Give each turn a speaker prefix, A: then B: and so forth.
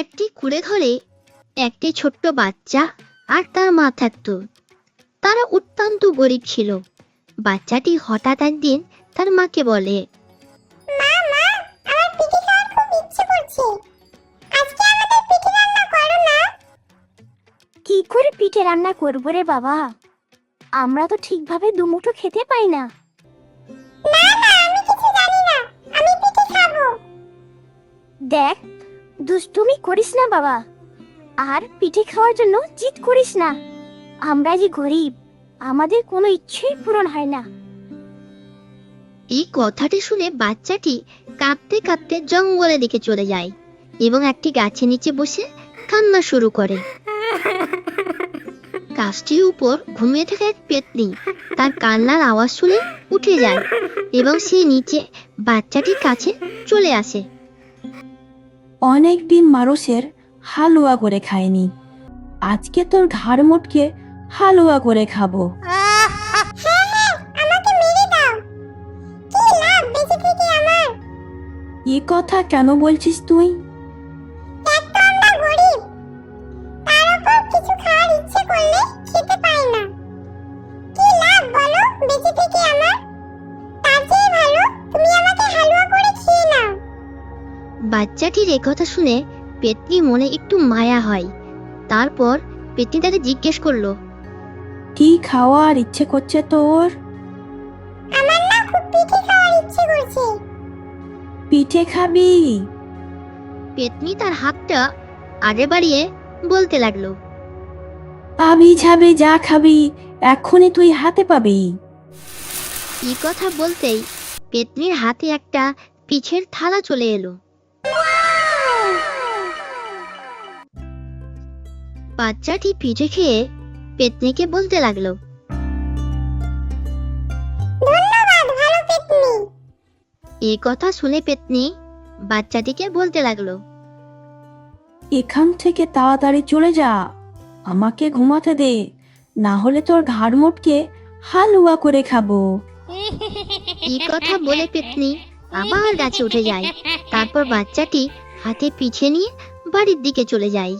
A: একটি কুড়ে ঘরে একটি ছোট্ট বাচ্চা আর তার মা থাকতো তারা অত্যন্ত গরিব ছিল। বাচ্চাটি হঠাৎ একদিন তার মাকে বলে
B: মা মা আমার পিঠে খাওয়ার খুব ইচ্ছে করছে। আজকে আমাদের পিঠে রান্না করো না?
C: কি করে পিঠে রান্না করব রে বাবা? আমরা তো ঠিকভাবে দুমুঠো খেতে পাই না।
B: না না আমি কিছু জানি না। আমি পিঠে খাব।
C: দেখ দুষ্টুমি করিস না, বাবা। আর পিঠে খাওয়ার জন্য জিদ করিস না। আমরা যে গরিব, আমাদের কোনো ইচ্ছেই পূরণ হয় না।
A: এই কথাটি শুনে বাচ্চাটি কাঁদতে কাঁদতে জঙ্গলের দিকে চলে যায় এবং একটি গাছের নিচে বসে কান্না শুরু করে। গাছটির উপর ঘুমিয়ে থাকা এক পেতনি তার কান্নার আওয়াজ শুনে উঠে যায় এবং সে নিচে বাচ্চাটির কাছে চলে আসে।
D: অনেক দিন মানুষের হালুয়া করে খায়নি। আজকে তোর ঘাড় মোটকে হালুয়া করে খাব। এ কথা কেন বলছিস তুই?
A: বাচ্চাটির কথা শুনে পেতনি মনে একটু মায়া হয়। তারপর পেতনি তাকে জিজ্ঞেস করল
D: কি খাওয়ার ইচ্ছে করছে তোর?
B: আমার না খুব পিঠে খাওয়ার ইচ্ছে করছে।
D: পিঠে খাবি?
A: পেতনি তার হাতটা আগে বাড়িয়ে বলতে লাগল
D: আবি যাবি যা খাবি এক্ষুনি তুই হাতে পাবি।
A: এই কথা বলতেই পেতনির হাতে একটা পিঠের থালা চলে এলো। বাচ্চাটি পিঠে খেয়ে পেতনিকে বলতে লাগল।
B: ধন্যবাদ ভালো পেতনি।
A: এই কথা শুনে পেতনি বাচ্চাটিকে বলতে লাগল।
D: এখান থেকে তাড়াতাড়ি চলে যা আমাকে ঘুমাতে দে না হলে তোর ঘাড় মোটকে হালুয়া করে খাব।
A: এই কথা বলে পেতনি আবার গাছে উঠে যায়। তারপর বাচ্চাটি হাতে পিছে নিয়ে বাড়ির দিকে চলে যায়।